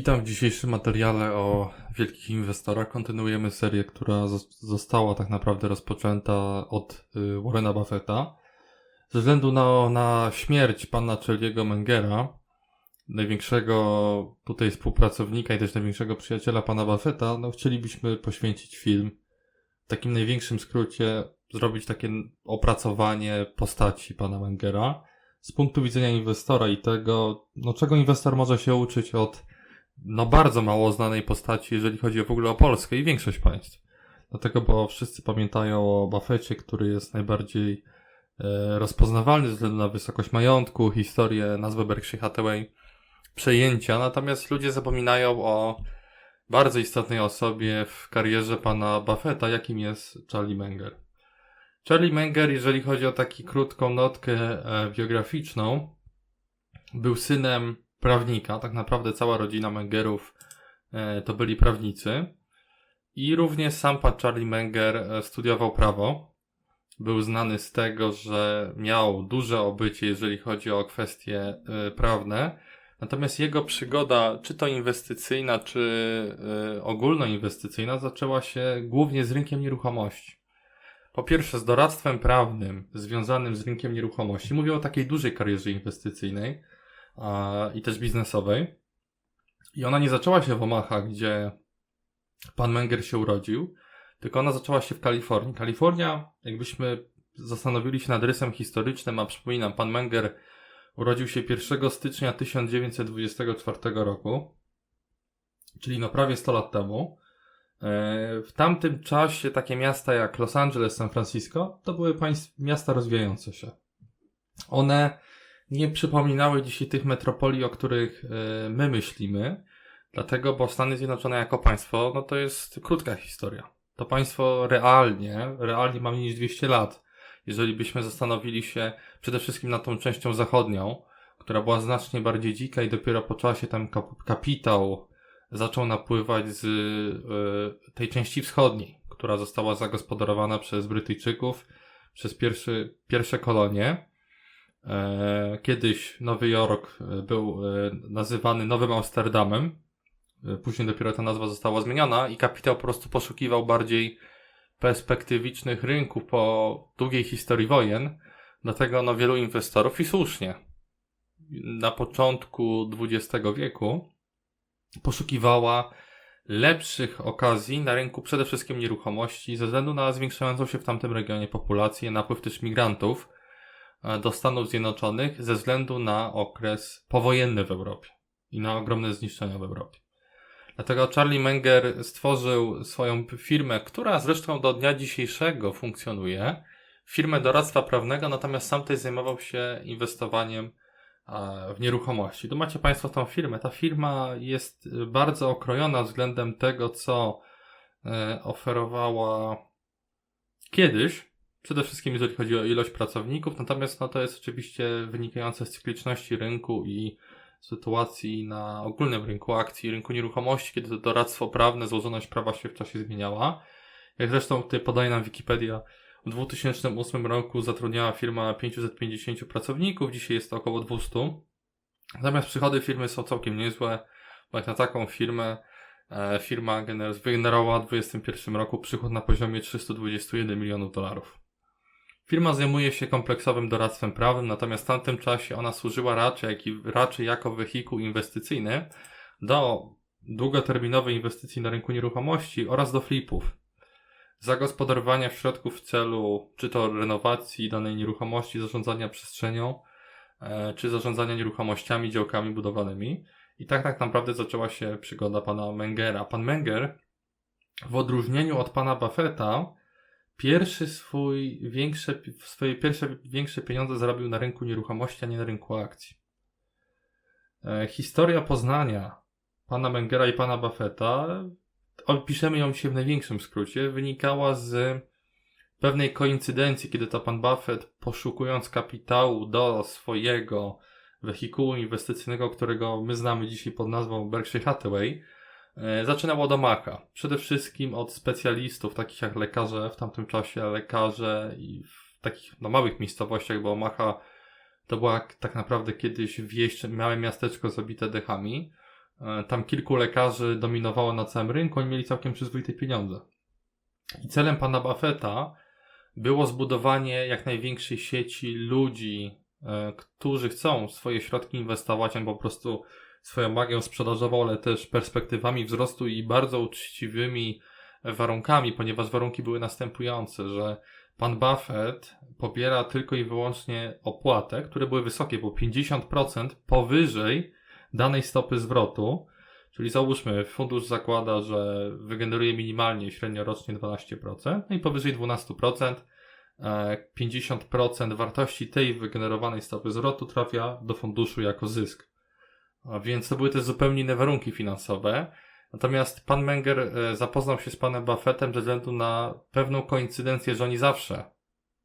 Witam w dzisiejszym materiale o wielkich inwestorach. Kontynuujemy serię, która zos- została tak naprawdę rozpoczęta od y, Warrena Buffetta. Ze względu na, na śmierć pana Charlie'ego Mengera, największego tutaj współpracownika i też największego przyjaciela pana Buffetta, no chcielibyśmy poświęcić film w takim największym skrócie, zrobić takie opracowanie postaci pana Mengera z punktu widzenia inwestora i tego, no czego inwestor może się uczyć od no bardzo mało znanej postaci, jeżeli chodzi w ogóle o Polskę i większość państw. Dlatego, bo wszyscy pamiętają o Buffetcie, który jest najbardziej e, rozpoznawalny ze względu na wysokość majątku, historię, nazwę Berkshire Hathaway, przejęcia, natomiast ludzie zapominają o bardzo istotnej osobie w karierze pana Buffetta, jakim jest Charlie Munger. Charlie Munger, jeżeli chodzi o taką krótką notkę e, biograficzną, był synem prawnika. Tak naprawdę cała rodzina Mengerów e, to byli prawnicy. I również sam pan Charlie Menger e, studiował prawo. Był znany z tego, że miał duże obycie, jeżeli chodzi o kwestie e, prawne. Natomiast jego przygoda, czy to inwestycyjna, czy ogólnoinwestycyjna, zaczęła się głównie z rynkiem nieruchomości. Po pierwsze, z doradztwem prawnym związanym z rynkiem nieruchomości. Mówię o takiej dużej karierze inwestycyjnej a, i też biznesowej. I ona nie zaczęła się w Omaha, gdzie pan Menger się urodził, tylko ona zaczęła się w Kalifornii. Kalifornia, jakbyśmy zastanowili się nad rysem historycznym, a przypominam, pan Menger urodził się 1 stycznia 1924 roku, czyli no prawie 100 lat temu. E, W tamtym czasie takie miasta jak Los Angeles, San Francisco to były państw, miasta rozwijające się. One nie przypominały dzisiaj tych metropolii, o których e, my myślimy, dlatego, bo Stany Zjednoczone jako państwo, no to jest krótka historia. To państwo realnie, realnie ma mniej niż 200 lat. Jeżeli byśmy zastanowili się przede wszystkim nad tą częścią zachodnią, która była znacznie bardziej dzika i dopiero po czasie tam kap- kapitał zaczął napływać z e, tej części wschodniej, która została zagospodarowana przez Brytyjczyków, przez pierwszy, pierwsze kolonie. E, Kiedyś Nowy Jork e, był e, nazywany Nowym Amsterdamem. Później dopiero ta nazwa została zmieniona i kapitał po prostu poszukiwał bardziej perspektywicznych rynków po długiej historii wojen. Dlatego no, wielu inwestorów i słusznie na początku XX wieku poszukiwała lepszych okazji na rynku przede wszystkim nieruchomości ze względu na zwiększającą się w tamtym regionie populację, napływ też migrantów do Stanów Zjednoczonych ze względu na okres powojenny w Europie i na ogromne zniszczenia w Europie. Dlatego Charlie Menger stworzył swoją firmę, która zresztą do dnia dzisiejszego funkcjonuje, firmę doradztwa prawnego, natomiast sam też zajmował się inwestowaniem e, w nieruchomości. Tu macie Państwo tą firmę. Ta firma jest e, bardzo okrojona względem tego, co e, oferowała kiedyś, Przede wszystkim jeżeli chodzi o ilość pracowników, natomiast no, to jest oczywiście wynikające z cykliczności rynku i sytuacji na ogólnym rynku akcji, rynku nieruchomości, kiedy to doradztwo prawne, złożoność prawa się w czasie zmieniała. Jak zresztą tutaj podaje nam Wikipedia, w 2008 roku zatrudniała firma 550 pracowników, dzisiaj jest to około 200. Natomiast przychody firmy są całkiem niezłe, bo jak na taką firmę e, firma gener- wygenerowała w 2021 roku przychód na poziomie 321 milionów dolarów. Firma zajmuje się kompleksowym doradztwem prawnym, natomiast w tamtym czasie ona służyła raczej, jak i, raczej jako wehikuł inwestycyjny do długoterminowej inwestycji na rynku nieruchomości oraz do flipów. Zagospodarowania środków w celu czy to renowacji danej nieruchomości, zarządzania przestrzenią, e, czy zarządzania nieruchomościami, działkami budowlanymi. I tak tak naprawdę zaczęła się przygoda pana Mengera. Pan Menger, w odróżnieniu od pana Buffetta, pierwszy swój większe, swoje pierwsze większe pieniądze zarobił na rynku nieruchomości, a nie na rynku akcji. E, historia poznania pana Mengera i pana Buffetta, opiszemy ją się w największym skrócie, wynikała z pewnej koincydencji, kiedy to pan Buffett, poszukując kapitału do swojego wehikułu inwestycyjnego, którego my znamy dzisiaj pod nazwą Berkshire Hathaway, e, zaczynał od Omaha. Przede wszystkim od specjalistów, takich jak lekarze w tamtym czasie, lekarze i w takich no, małych miejscowościach, bo Omaha to była tak naprawdę kiedyś wieś, małe miasteczko zabite dechami. E, Tam kilku lekarzy dominowało na całym rynku, oni mieli całkiem przyzwoite pieniądze. I celem pana Buffetta było zbudowanie jak największej sieci ludzi, e, którzy chcą swoje środki inwestować, on po prostu swoją magią sprzedażową, ale też perspektywami wzrostu i bardzo uczciwymi warunkami, ponieważ warunki były następujące, że pan Buffett pobiera tylko i wyłącznie opłatę, które były wysokie, bo 50% powyżej danej stopy zwrotu, czyli załóżmy, fundusz zakłada, że wygeneruje minimalnie średnio rocznie 12%, no i powyżej 12%, e, 50% wartości tej wygenerowanej stopy zwrotu trafia do funduszu jako zysk. A więc to były też zupełnie inne warunki finansowe. Natomiast pan Menger e, zapoznał się z panem Buffettem ze względu na pewną koincydencję, że oni zawsze,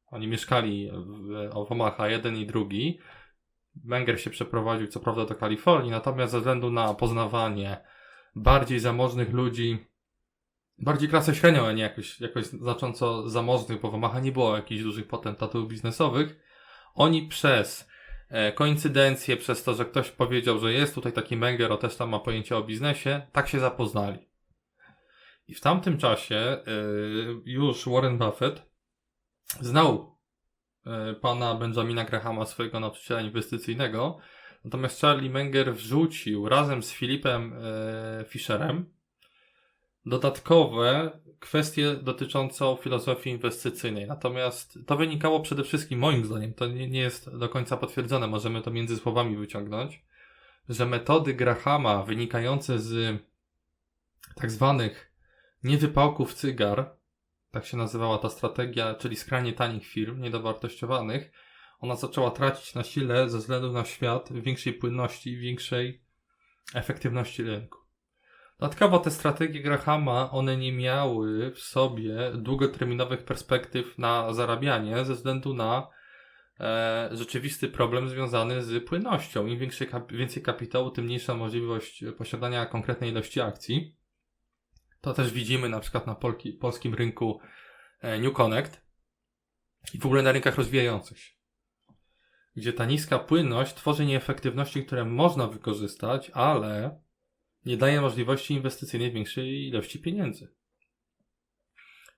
oni mieszkali w, w Omaha, jeden i drugi. Menger się przeprowadził co prawda do Kalifornii, natomiast ze względu na poznawanie bardziej zamożnych ludzi, bardziej klasę średnią, a nie jakoś, jakoś znacząco zamożnych, bo w Omaha nie było jakichś dużych potentatów biznesowych, oni przez e, koincydencję, przez to, że ktoś powiedział, że jest tutaj taki Menger, też tam ma pojęcie o biznesie, tak się zapoznali. I w tamtym czasie e, już Warren Buffett znał e, pana Benjamina Grahama, swojego nauczyciela inwestycyjnego, natomiast Charlie Menger wrzucił razem z Filipem Fisherem dodatkowe kwestie dotyczące filozofii inwestycyjnej. Natomiast to wynikało przede wszystkim, moim zdaniem, to nie, nie jest do końca potwierdzone, możemy to między słowami wyciągnąć, że metody Grahama wynikające z tak zwanych niewypałków cygar, tak się nazywała ta strategia, czyli skrajnie tanich firm, niedowartościowanych, ona zaczęła tracić na sile ze względu na świat większej płynności i większej efektywności rynku. Dodatkowo te strategie Grahama, one nie miały w sobie długoterminowych perspektyw na zarabianie ze względu na e, rzeczywisty problem związany z płynnością. Im większy, kap- więcej kapitału, tym mniejsza możliwość posiadania konkretnej ilości akcji. To też widzimy na przykład na polki, polskim rynku e, New Connect i w ogóle na rynkach rozwijających się. Gdzie ta niska płynność tworzy nieefektywności, które można wykorzystać, ale nie daje możliwości inwestycyjnej większej ilości pieniędzy.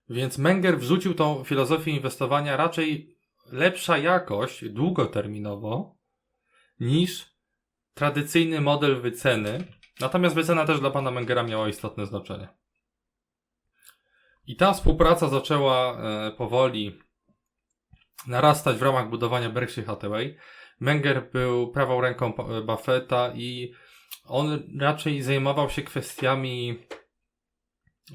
Więc Menger wrzucił tą filozofię inwestowania raczej lepsza jakość długoterminowo niż tradycyjny model wyceny. Natomiast wycena też dla pana Mengera miała istotne znaczenie. I ta współpraca zaczęła e, powoli narastać w ramach budowania Berkshire Hathaway. Menger był prawą ręką Buffetta i on raczej zajmował się kwestiami,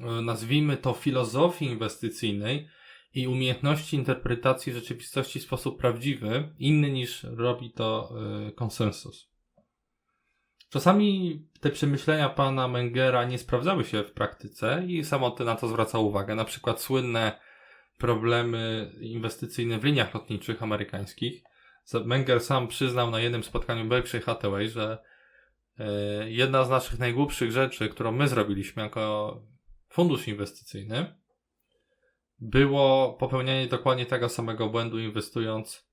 e, nazwijmy to, filozofii inwestycyjnej i umiejętności interpretacji rzeczywistości w sposób prawdziwy, inny niż robi to e, konsensus. Czasami te przemyślenia pana Mengera nie sprawdzały się w praktyce i samotny na to zwracał uwagę. Na przykład słynne problemy inwestycyjne w liniach lotniczych amerykańskich. Menger sam przyznał na jednym spotkaniu Berkshire Hathaway, że jedna z naszych najgłupszych rzeczy, którą my zrobiliśmy jako fundusz inwestycyjny, było popełnianie dokładnie tego samego błędu, inwestując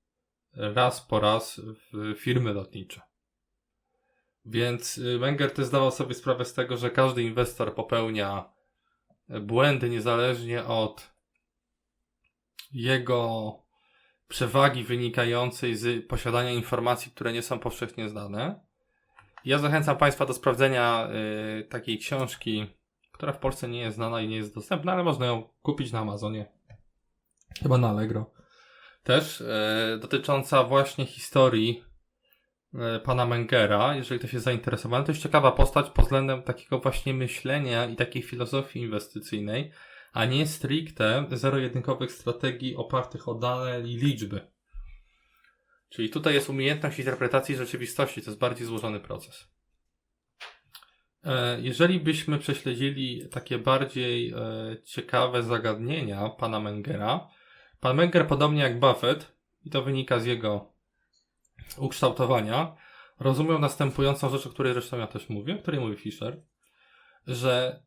raz po raz w firmy lotnicze. Więc y, Wenger też zdawał sobie sprawę z tego, że każdy inwestor popełnia błędy niezależnie od jego przewagi wynikającej z posiadania informacji, które nie są powszechnie znane. Ja zachęcam Państwa do sprawdzenia y, takiej książki, która w Polsce nie jest znana i nie jest dostępna, ale można ją kupić na Amazonie. Chyba na Allegro. Też y, dotycząca właśnie historii y, pana Mengera. Jeżeli ktoś jest zainteresowany, to jest ciekawa postać pod względem takiego właśnie myślenia i takiej filozofii inwestycyjnej, a nie stricte zero-jedynkowych strategii opartych o dane i liczby. Czyli tutaj jest umiejętność interpretacji rzeczywistości, to jest bardziej złożony proces. E, Jeżeli byśmy prześledzili takie bardziej e, ciekawe zagadnienia pana Mengera, pan Menger, podobnie jak Buffett, i to wynika z jego ukształtowania, rozumiał następującą rzecz, o której zresztą ja też mówię, o której mówi Fischer, że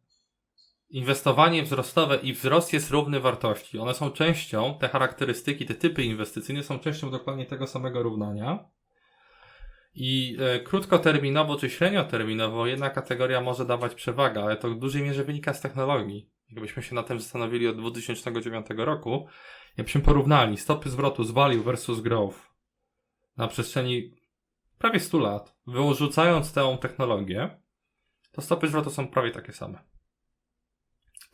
inwestowanie wzrostowe i wzrost jest równy wartości. One są częścią, te charakterystyki, te typy inwestycyjne są częścią dokładnie tego samego równania. I e, krótkoterminowo czy średnioterminowo jedna kategoria może dawać przewagę, ale to w dużej mierze wynika z technologii. Jakbyśmy się na tym zastanowili od 2009 roku, jakbyśmy porównali stopy zwrotu z value versus growth na przestrzeni prawie 100 lat, wyrzucając tę technologię, to stopy zwrotu są prawie takie same.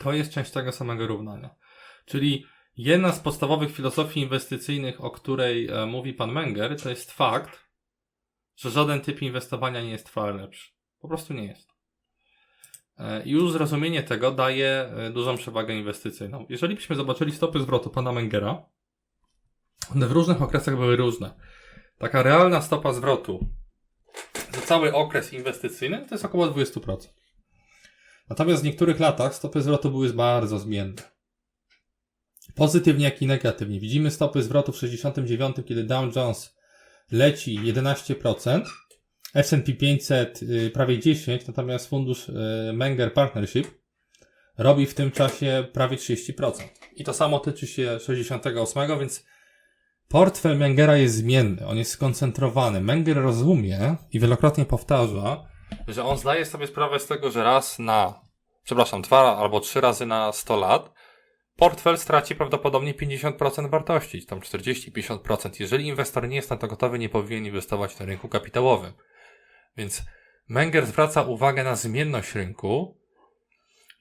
To jest część tego samego równania. Czyli jedna z podstawowych filozofii inwestycyjnych, o której e, mówi pan Menger, to jest fakt, że żaden typ inwestowania nie jest trwale lepszy. Po prostu nie jest. E, I już zrozumienie tego daje e, dużą przewagę inwestycyjną. Jeżeli byśmy zobaczyli stopy zwrotu pana Mengera, one w różnych okresach były różne. Taka realna stopa zwrotu za cały okres inwestycyjny to jest około 20%. Natomiast w niektórych latach stopy zwrotu były bardzo zmienne. Pozytywnie, jak i negatywnie. Widzimy stopy zwrotu w 69, kiedy Dow Jones leci 11%, S&P 500 y, prawie 10%, natomiast fundusz y, Menger Partnership robi w tym czasie prawie 30%. I to samo tyczy się 68, więc portfel Mengera jest zmienny, on jest skoncentrowany. Menger rozumie i wielokrotnie powtarza, że on zdaje sobie sprawę z tego, że raz na, przepraszam, dwa albo trzy razy na 100 lat portfel straci prawdopodobnie 50% wartości, tam 40-50%. Jeżeli inwestor nie jest na to gotowy, nie powinien inwestować na rynku kapitałowym. Więc Menger zwraca uwagę na zmienność rynku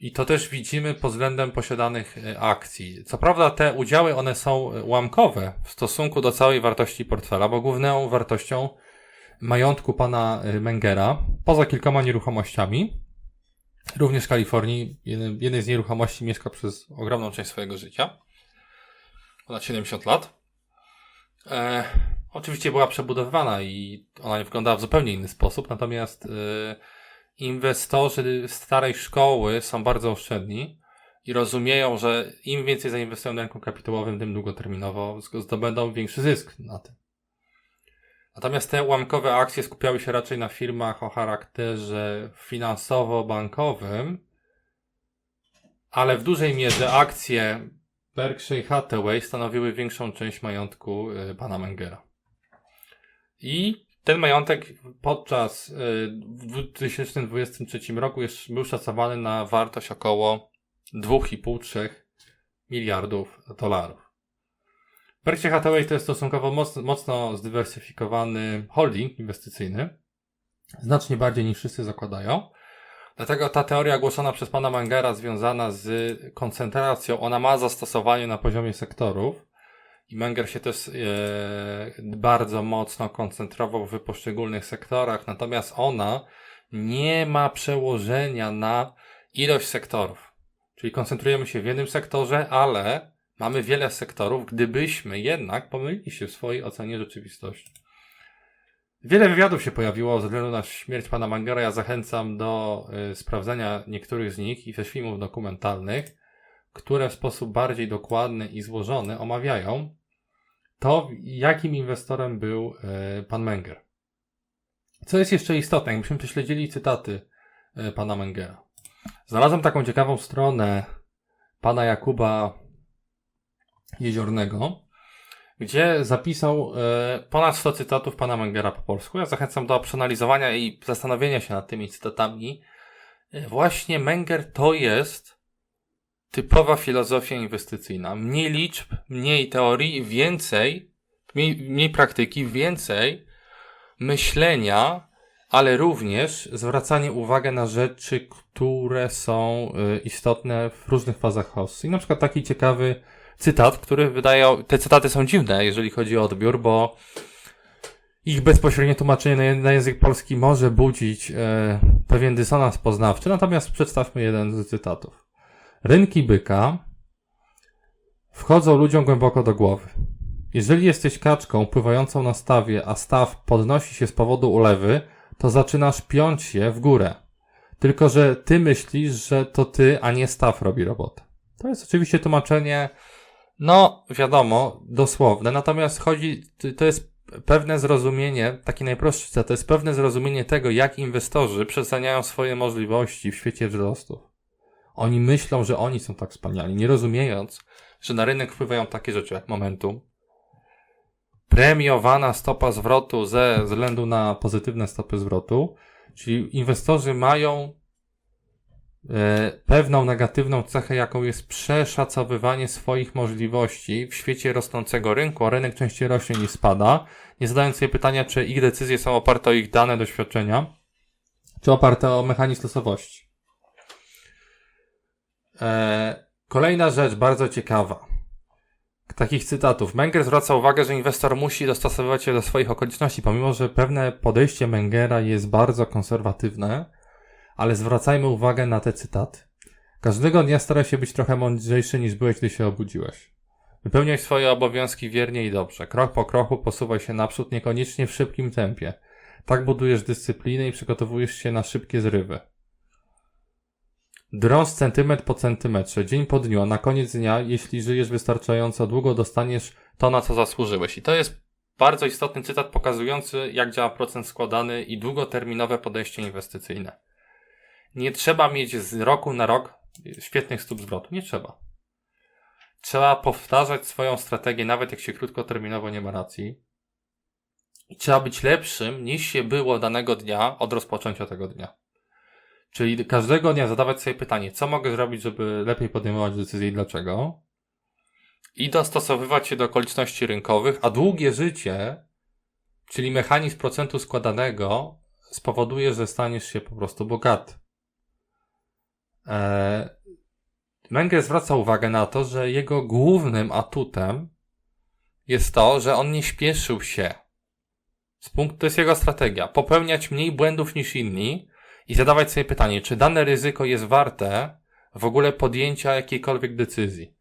i to też widzimy pod względem posiadanych e, akcji. Co prawda te udziały, one są łamkowe w stosunku do całej wartości portfela, bo główną wartością majątku pana e, Mengera, poza kilkoma nieruchomościami, również w Kalifornii, jednej z nieruchomości mieszka przez ogromną część swojego życia, ponad 70 lat. E, oczywiście była przebudowywana i ona wyglądała w zupełnie inny sposób, natomiast e, inwestorzy starej szkoły są bardzo oszczędni i rozumieją, że im więcej zainwestują na rynku kapitałowym, tym długoterminowo zdobędą większy zysk na tym. Natomiast te ułamkowe akcje skupiały się raczej na firmach o charakterze finansowo-bankowym, ale w dużej mierze akcje Berkshire Hathaway stanowiły większą część majątku y, pana Mengera. I ten majątek podczas y, w 2023 roku jest, był szacowany na wartość około 2,5-3 miliardów dolarów. Berkshire Hathaway to jest stosunkowo mocno, mocno zdywersyfikowany holding inwestycyjny. Znacznie bardziej niż wszyscy zakładają. Dlatego ta teoria głoszona przez pana Mangera związana z koncentracją, ona ma zastosowanie na poziomie sektorów. I Menger się też e, bardzo mocno koncentrował w poszczególnych sektorach, natomiast ona nie ma przełożenia na ilość sektorów. Czyli koncentrujemy się w jednym sektorze, ale Mamy wiele sektorów, gdybyśmy jednak pomylili się w swojej ocenie rzeczywistości. Wiele wywiadów się pojawiło ze względu na śmierć pana Mangera. Ja zachęcam do y, sprawdzenia niektórych z nich i też filmów dokumentalnych, które w sposób bardziej dokładny i złożony omawiają to, jakim inwestorem był y, pan Menger. Co jest jeszcze istotne, jakbyśmy prześledzili cytaty y, pana Mengera. Znalazłem taką ciekawą stronę pana Jakuba Jeziornego, gdzie zapisał e, ponad 100 cytatów pana Mengera po polsku. Ja zachęcam do przeanalizowania i zastanowienia się nad tymi cytatami. E, właśnie Menger to jest typowa filozofia inwestycyjna. Mniej liczb, mniej teorii, więcej, mniej, mniej praktyki, więcej myślenia, ale również zwracanie uwagi na rzeczy, które są e, istotne w różnych fazach hossy. I na przykład taki ciekawy cytat, który wydaje, te cytaty są dziwne, jeżeli chodzi o odbiór, bo ich bezpośrednie tłumaczenie na, język polski może budzić e, pewien dysonans poznawczy, natomiast przedstawmy jeden z cytatów. Rynki byka wchodzą ludziom głęboko do głowy. Jeżeli jesteś kaczką pływającą na stawie, a staw podnosi się z powodu ulewy, to zaczynasz piąć się w górę. Tylko, że ty myślisz, że to ty, a nie staw robi robotę. To jest oczywiście tłumaczenie no, wiadomo, dosłowne, natomiast chodzi, to jest pewne zrozumienie, taki najprostszy to jest pewne zrozumienie tego, jak inwestorzy przeceniają swoje możliwości w świecie wzrostów. Oni myślą, że oni są tak wspaniali, nie rozumiejąc, że na rynek wpływają takie rzeczy jak momentum, premiowana stopa zwrotu ze względu na pozytywne stopy zwrotu, czyli inwestorzy mają pewną negatywną cechę, jaką jest przeszacowywanie swoich możliwości w świecie rosnącego rynku, a rynek częściej rośnie niż spada, nie zadając sobie pytania, czy ich decyzje są oparte o ich dane doświadczenia, czy oparte o mechanizm losowości. E, kolejna rzecz bardzo ciekawa. Takich cytatów. Menger zwraca uwagę, że inwestor musi dostosowywać się do swoich okoliczności, pomimo że pewne podejście Mengera jest bardzo konserwatywne, ale zwracajmy uwagę na te cytaty. Każdego dnia staraj się być trochę mądrzejszy niż byłeś, gdy się obudziłeś. Wypełniaj swoje obowiązki wiernie i dobrze. Krok po kroku posuwaj się naprzód, niekoniecznie w szybkim tempie. Tak budujesz dyscyplinę i przygotowujesz się na szybkie zrywy. Drąż centymetr po centymetrze, dzień po dniu, a na koniec dnia, jeśli żyjesz wystarczająco długo, dostaniesz to, na co zasłużyłeś. I to jest bardzo istotny cytat pokazujący, jak działa procent składany i długoterminowe podejście inwestycyjne. Nie trzeba mieć z roku na rok świetnych stóp zwrotu. Nie trzeba. Trzeba powtarzać swoją strategię, nawet jak się krótkoterminowo nie ma racji. I trzeba być lepszym niż się było danego dnia od rozpoczęcia tego dnia. Czyli każdego dnia zadawać sobie pytanie, co mogę zrobić, żeby lepiej podejmować decyzje i dlaczego. I dostosowywać się do okoliczności rynkowych, a długie życie, czyli mechanizm procentu składanego, spowoduje, że staniesz się po prostu bogaty. Eee, Menger zwraca uwagę na to, że jego głównym atutem jest to, że on nie śpieszył się. Z punktu, to jest jego strategia. Popełniać mniej błędów niż inni i zadawać sobie pytanie, czy dane ryzyko jest warte w ogóle podjęcia jakiejkolwiek decyzji.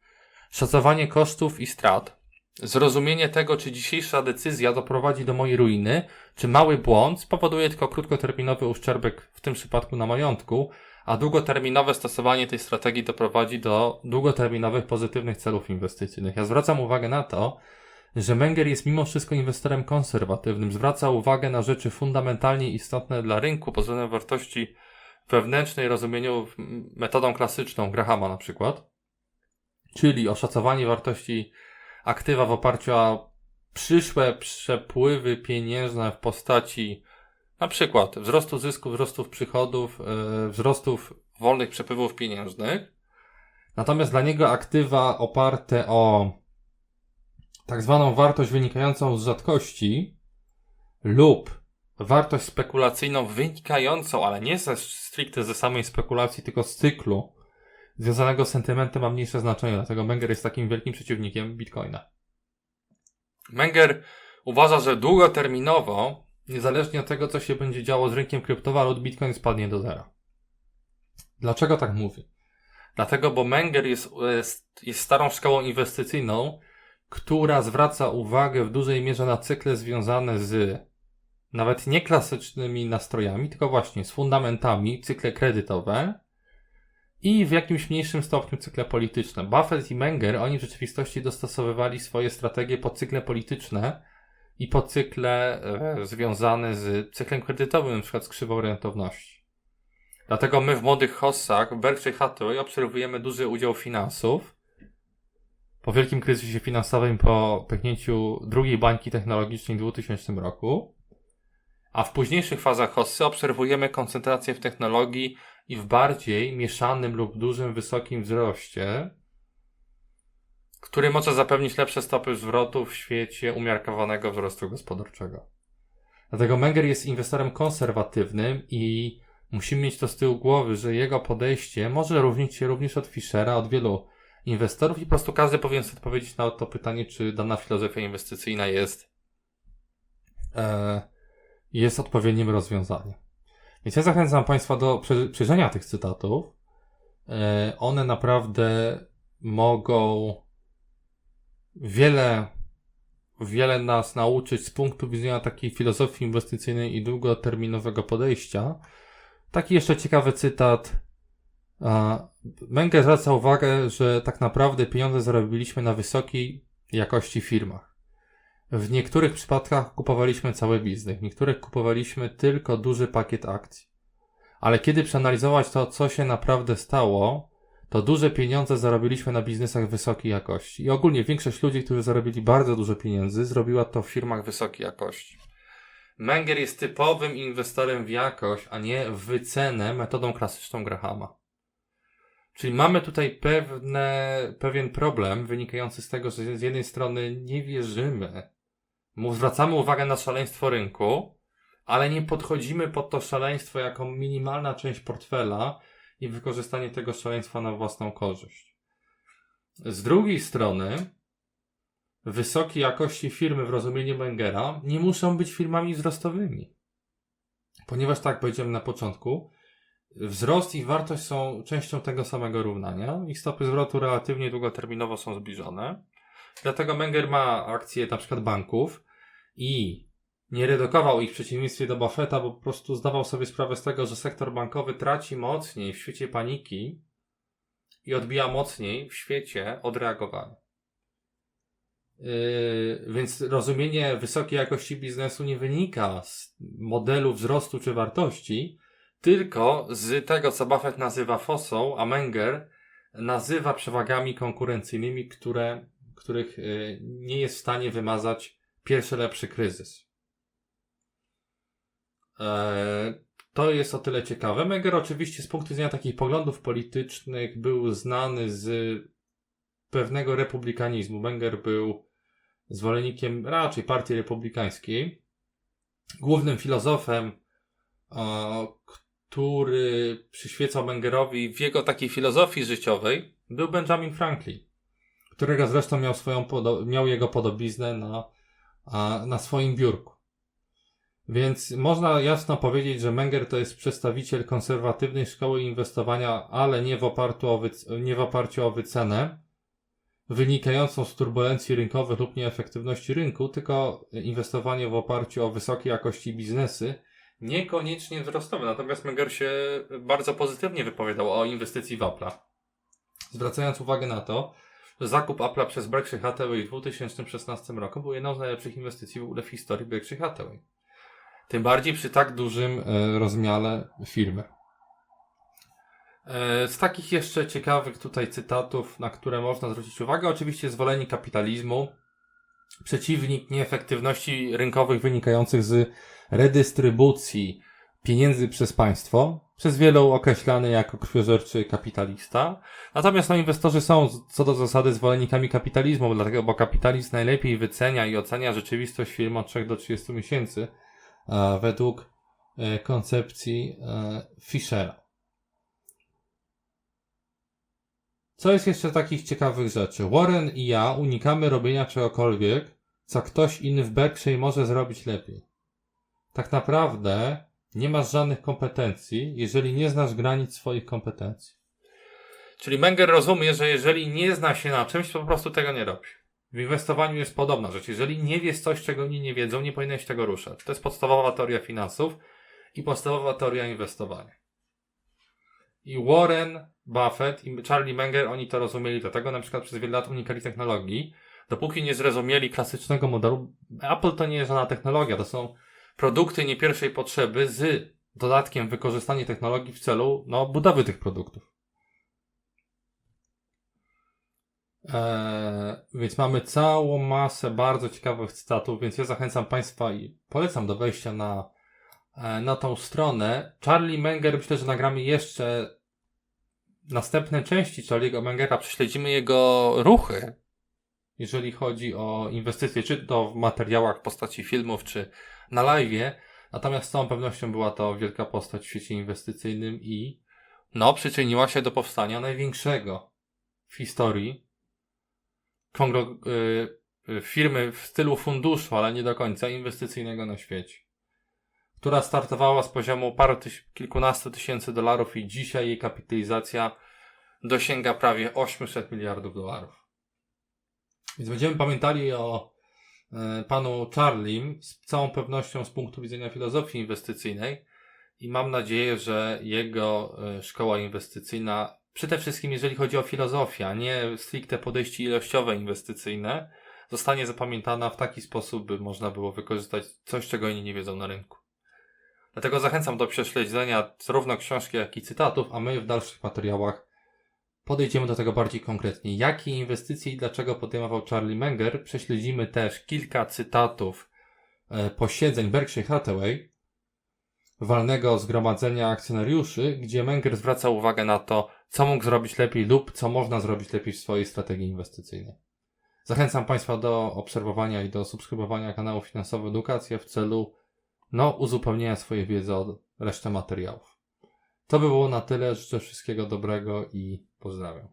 Szacowanie kosztów i strat. Zrozumienie tego, czy dzisiejsza decyzja doprowadzi do mojej ruiny, czy mały błąd spowoduje tylko krótkoterminowy uszczerbek, w tym przypadku na majątku, a długoterminowe stosowanie tej strategii doprowadzi do długoterminowych pozytywnych celów inwestycyjnych. Ja zwracam uwagę na to, że Menger jest mimo wszystko inwestorem konserwatywnym, zwraca uwagę na rzeczy fundamentalnie istotne dla rynku pod względem wartości wewnętrznej, rozumieniu metodą klasyczną Grahama na przykład, czyli oszacowanie wartości aktywa w oparciu o przyszłe przepływy pieniężne w postaci na przykład wzrostu zysków, wzrostów przychodów, yy, wzrostów wolnych przepływów pieniężnych. Natomiast dla niego aktywa oparte o tak zwaną wartość wynikającą z rzadkości lub wartość spekulacyjną wynikającą, ale nie ze stricte ze samej spekulacji, tylko z cyklu związanego z sentymentem ma mniejsze znaczenie, dlatego Menger jest takim wielkim przeciwnikiem Bitcoina. Menger uważa, że długoterminowo, niezależnie od tego, co się będzie działo z rynkiem kryptowalut, Bitcoin spadnie do zera. Dlaczego tak mówię? Dlatego, bo Menger jest, jest, jest starą szkołą inwestycyjną, która zwraca uwagę w dużej mierze na cykle związane z nawet nie klasycznymi nastrojami, tylko właśnie z fundamentami, cykle kredytowe i w jakimś mniejszym stopniu cykle polityczne. Buffett i Menger, oni w rzeczywistości dostosowywali swoje strategie pod cykle polityczne i pod cykle e, związane z cyklem kredytowym, na przykład z krzywą rentowności. Dlatego my w młodych hossach w Berkshire Hathaway obserwujemy duży udział finansów, po wielkim kryzysie finansowym, po pęknięciu drugiej bańki technologicznej w 2000 roku, a w późniejszych fazach hossy obserwujemy koncentrację w technologii i w bardziej mieszanym lub dużym, wysokim wzroście, który może zapewnić lepsze stopy zwrotu w świecie umiarkowanego wzrostu gospodarczego. Dlatego Menger jest inwestorem konserwatywnym i musimy mieć to z tyłu głowy, że jego podejście może różnić się również od Fischera, od wielu inwestorów i po prostu każdy powinien sobie odpowiedzieć na to pytanie, czy dana filozofia inwestycyjna jest, e, jest odpowiednim rozwiązaniem. Więc ja zachęcam Państwa do przejrzenia tych cytatów. E, one naprawdę mogą wiele, wiele nas nauczyć z punktu widzenia takiej filozofii inwestycyjnej i długoterminowego podejścia. Taki jeszcze ciekawy cytat Menger zwraca uwagę, że tak naprawdę pieniądze zarobiliśmy na wysokiej jakości firmach. W niektórych przypadkach kupowaliśmy cały biznes, w niektórych kupowaliśmy tylko duży pakiet akcji. Ale kiedy przeanalizować to, co się naprawdę stało, to duże pieniądze zarobiliśmy na biznesach wysokiej jakości. I ogólnie większość ludzi, którzy zarobili bardzo dużo pieniędzy, zrobiła to w firmach wysokiej jakości. Menger jest typowym inwestorem w jakość, a nie w wycenę metodą klasyczną Grahama. Czyli mamy tutaj pewne, pewien problem wynikający z tego, że z jednej strony nie wierzymy, zwracamy uwagę na szaleństwo rynku, ale nie podchodzimy pod to szaleństwo jako minimalna część portfela i wykorzystanie tego szaleństwa na własną korzyść. Z drugiej strony, wysokiej jakości firmy w rozumieniu Mengera nie muszą być firmami wzrostowymi. Ponieważ tak powiedziałem na początku, wzrost i wartość są częścią tego samego równania. Ich stopy zwrotu relatywnie długoterminowo są zbliżone. Dlatego Menger ma akcje na przykład banków i nie redukował ich w przeciwieństwie do Buffetta, bo po prostu zdawał sobie sprawę z tego, że sektor bankowy traci mocniej w świecie paniki i odbija mocniej w świecie odreagowania. Yy, więc rozumienie wysokiej jakości biznesu nie wynika z modelu wzrostu czy wartości, tylko z tego, co Buffett nazywa fosą, a Menger nazywa przewagami konkurencyjnymi, które, których yy, nie jest w stanie wymazać pierwszy lepszy kryzys. Eee, to jest o tyle ciekawe. Menger oczywiście z punktu widzenia takich poglądów politycznych był znany z pewnego republikanizmu. Menger był zwolennikiem raczej partii republikańskiej. Głównym filozofem, który przyświecał Mengerowi w jego takiej filozofii życiowej, był Benjamin Franklin, którego zresztą miał, swoją miał jego podobiznę na, na swoim biurku. Więc można jasno powiedzieć, że Menger to jest przedstawiciel konserwatywnej szkoły inwestowania, ale nie w oparciu o, nie w oparciu o wycenę, wynikającą z turbulencji rynkowych lub nieefektywności rynku, tylko inwestowanie w oparciu o wysokiej jakości biznesy, niekoniecznie wzrostowe. Natomiast Menger się bardzo pozytywnie wypowiadał o inwestycji w Apple'a. Zwracając uwagę na to, że zakup Apple'a przez Berkshire Hathaway w 2016 roku był jedną z najlepszych inwestycji w ogóle w historii Berkshire Hathaway. Tym bardziej przy tak dużym e, rozmiale firmy. E, z takich jeszcze ciekawych tutaj cytatów, na które można zwrócić uwagę, oczywiście zwolennik kapitalizmu, przeciwnik nieefektywności rynkowych wynikających z redystrybucji pieniędzy przez państwo, przez wielu określany jako krwiożerczy kapitalista. Natomiast no, inwestorzy są co do zasady zwolennikami kapitalizmu, dlatego, bo kapitalizm najlepiej wycenia i ocenia rzeczywistość firm od 3 do 30 miesięcy, według e, koncepcji e, Fischera. Co jest jeszcze takich ciekawych rzeczy? Warren i ja unikamy robienia czegokolwiek, co ktoś inny w Berkshire może zrobić lepiej. Tak naprawdę nie masz żadnych kompetencji, jeżeli nie znasz granic swoich kompetencji. Czyli Menger rozumie, że jeżeli nie zna się na czymś, to po prostu tego nie robi. W inwestowaniu jest podobna rzecz. Jeżeli nie wiesz coś, czego inni nie wiedzą, nie powinieneś tego ruszać. To jest podstawowa teoria finansów i podstawowa teoria inwestowania. I Warren Buffett i Charlie Munger, oni to rozumieli, dlatego na przykład przez wiele lat unikali technologii, dopóki nie zrozumieli klasycznego modelu. Apple to nie jest żadna technologia, to są produkty nie pierwszej potrzeby z dodatkiem wykorzystania technologii w celu no, budowy tych produktów. Eee, więc mamy całą masę bardzo ciekawych cytatów, więc ja zachęcam Państwa i polecam do wejścia na, e, na tą stronę. Charlie Menger, myślę, że nagramy jeszcze następne części Charlie'ego Mengera, prześledzimy jego ruchy, jeżeli chodzi o inwestycje, czy to w materiałach w postaci filmów, czy na live. Natomiast z całą pewnością była to wielka postać w świecie inwestycyjnym i no, przyczyniła się do powstania największego w historii kongro, y, firmy w stylu funduszu, ale nie do końca inwestycyjnego na świecie. Która startowała z poziomu paru tyś, kilkunastu tysięcy dolarów i dzisiaj jej kapitalizacja dosięga prawie 800 miliardów dolarów. Więc będziemy pamiętali o e, panu Charlim z całą pewnością z punktu widzenia filozofii inwestycyjnej i mam nadzieję, że jego e, szkoła inwestycyjna przede wszystkim jeżeli chodzi o filozofię, a nie stricte podejście ilościowe inwestycyjne, zostanie zapamiętana w taki sposób, by można było wykorzystać coś, czego inni nie wiedzą na rynku. Dlatego zachęcam do prześledzenia zarówno książki, jak i cytatów, a my w dalszych materiałach podejdziemy do tego bardziej konkretnie. Jakie inwestycje i dlaczego podejmował Charlie Munger? Prześledzimy też kilka cytatów e, posiedzeń Berkshire Hathaway, walnego zgromadzenia akcjonariuszy, gdzie Menger zwraca uwagę na to, co mógł zrobić lepiej lub co można zrobić lepiej w swojej strategii inwestycyjnej. Zachęcam Państwa do obserwowania i do subskrybowania kanału Finansowa Edukacja w celu no, uzupełnienia swojej wiedzy o resztę materiałów. To by było na tyle. Życzę wszystkiego dobrego i pozdrawiam.